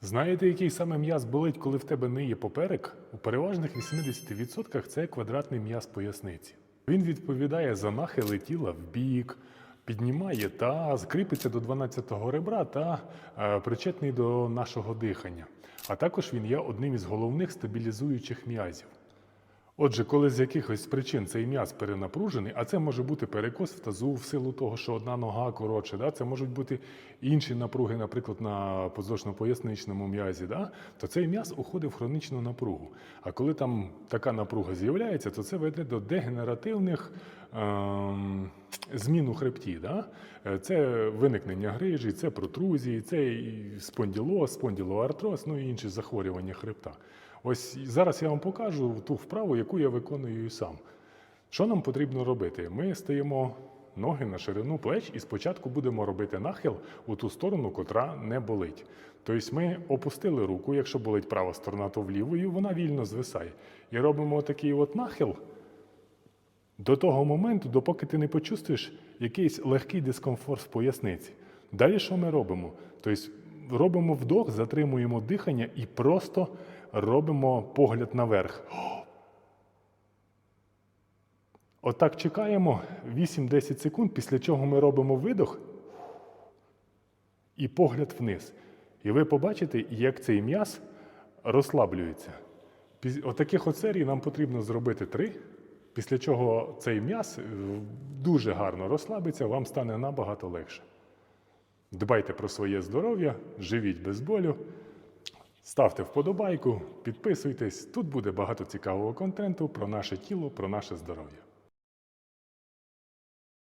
Знаєте, який саме м'яз болить, коли в тебе не є поперек? У переважних 80% це квадратний м'яз поясниці. Він відповідає за нахили тіла в бік, піднімає таз, кріпиться до 12-го ребра та е, причетний до нашого дихання. А також він є одним із головних стабілізуючих м'язів. Отже, коли з якихось причин цей м'яз перенапружений, а це може бути перекос в тазу в силу того, що одна нога коротше, да? це можуть бути інші напруги, наприклад, на подвздошно-поясничному м'язі, да? то цей м'яз уходить в хронічну напругу. А коли там така напруга з'являється, то це веде до дегенеративних ем, змін у хребті. Да? Е, Це виникнення грижі, це протрузії, це і спонділоз, спонділоартроз, ну і інші захворювання хребта. Ось зараз я вам покажу ту вправу, яку я виконую сам. Що нам потрібно робити? Ми стаємо ноги на ширину плеч і спочатку будемо робити нахил у ту сторону, котра не болить. Тобто ми опустили руку, якщо болить права сторона, то влівою, вона вільно звисає. І робимо такий от нахил до того моменту, допоки ти не почувствуєш якийсь легкий дискомфорт в поясниці. Далі що ми робимо? Тобто робимо вдох, затримуємо дихання і просто робимо погляд наверх. Отак чекаємо 8-10 секунд, після чого ми робимо видох і погляд вниз. І ви побачите, як цей м'яз розслаблюється. Отаких от серій нам потрібно зробити три, після чого цей м'яз е, дуже гарно розслабиться, вам стане набагато легше. Дбайте про своє здоров'я, живіть без болю, ставте вподобайку, підписуйтесь. Тут буде багато цікавого контенту про наше тіло, про наше здоров'я.